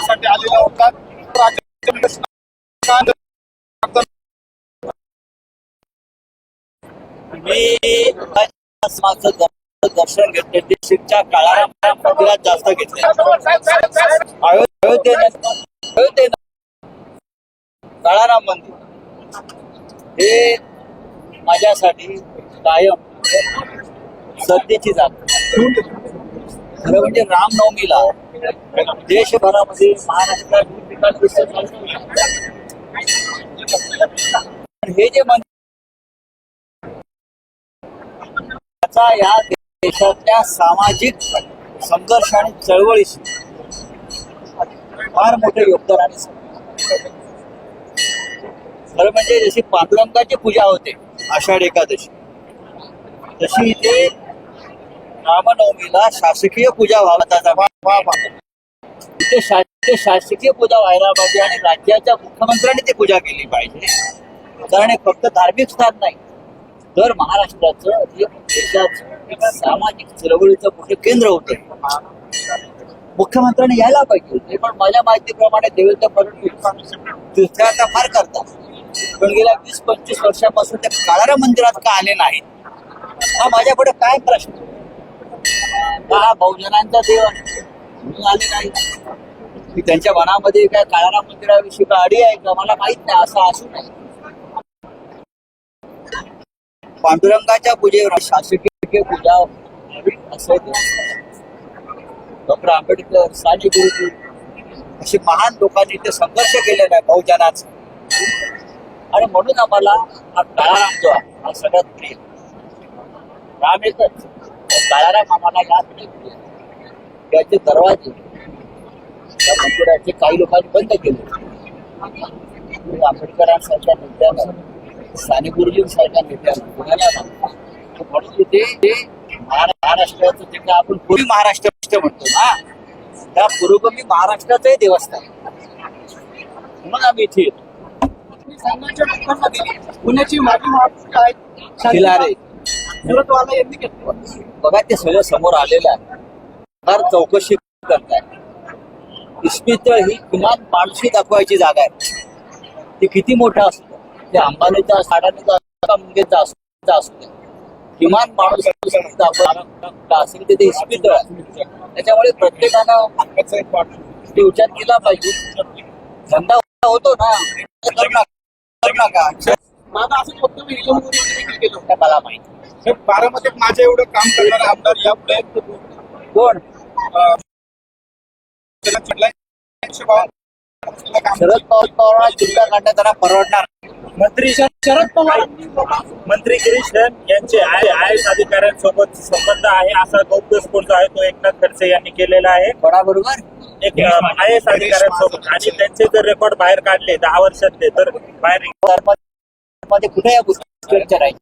साठी आलेला होता. मी समाजचं दर्शन घेतलं. काळाराम मंदिरात जास्त घेतले. काळाराम मंदिर. हे माझ्यासाठी कायम सध्याची जात खरं म्हणजे रामनवमीला देशभरामध्ये महाराष्ट्रात हे जे त्याचा या देशातल्या सामाजिक संघर्ष आणि चळवळीशी फार मोठे योगदान आहे. खरं म्हणजे जशी पांडुरंगाची पूजा होते आषाढ एकादशी तशी इथे रामनवमीला शासकीय पूजा व्हावा त्याचा शासकीय पूजा व्हायला पाहिजे आणि राज्याच्या मुख्यमंत्र्यांनी ती पूजा केली पाहिजे. कारण हे फक्त धार्मिक स्थान नाही तर महाराष्ट्राचं एक देशाचं सामाजिक चळवळीचं मोठं केंद्र होतं. मुख्यमंत्र्यांनी यायला पाहिजे होते पण माझ्या माहितीप्रमाणे देवेंद्र फडणवीस तीर्थयात्रा फार करतात. पण गेल्या वीस पंचवीस वर्षापासून ते काळारा मंदिरात का आले नाहीत? हा माझ्याकडे काय प्रश्न? हा बहुजनांचा देव आहे. म्हणून आले नाही. की त्यांच्या मनामध्ये काय काळाराम मंदिराविषयी का अडी आहे का? मला माहीत नाही असं असू नये. पांडुरंगाच्या पूजेवर शासकीय पूजा व्हावी डॉक्टर आंबेडकर साने गुरुजी असे महान लोकांनी ते संघर्ष केलेला आहे बहुजनाचा. आणि म्हणून आम्हाला हा काळाराम जो आहे हा सगळ्यात प्रिय. राम एकच. काळाराम आम्हाला त्याचे दरवाजे त्या मंदिराचे काही लोकांनी बंद केले. आंबेडकरांसारख्या नेत्यानं साने गुरुजींसारख्या नेत्यानं पुण्याला म्हणून ते महारा- महाराष्ट्राचं जे काय आपण पूर्वी महाराष्ट्र म्हणतो ना त्या पुरोगमी महाराष्ट्राचंही देवस्थान. म्हणून आम्ही इथे येतो. पुण्याची माजी महापौर आहेत. खिलारे. शरदवाला यांनी घेतलं. बघा ते सगळं समोर आलेलं आहे. फार चौकशी करताय. इस्पितळ ही किमान माणशी दाखवायची जागा आहे. ती किती मोठं असतं? ते अंबानीचा साडानीचा मुंगेचा असतो असू दे किमान माणूस असेल ते ते इस्पितळ आहे. त्याच्यामुळे प्रत्येकानं ते विचार केला पाहिजे. धंदा होतो ना. करू नका करू. नका माझं असंच वक्तव्य हिलवून देखील केलं हे मला माहिती हे बारामतीत माझे एवढं काम करणारे आमदार कोण. एकशे बावन्न काम शरद पवार पवारांना चिंता काढणं त्यांना परवडणार. मंत्री शरद पवार. मंत्री गिरीश धन यांचे आय आय एस अधिकाऱ्यांसोबत संबंध आहे असा गौप्यस्फोट जो आहे तो एकनाथ खडसे यांनी केलेला आहे. कोणाबरोबर? एक आय एस अधिकाऱ्यांसोबत. आणि त्यांचे जर रेकॉर्ड बाहेर काढले दहा वर्षातले तर बाहेर मध्ये कुठे या गोष्टी राहील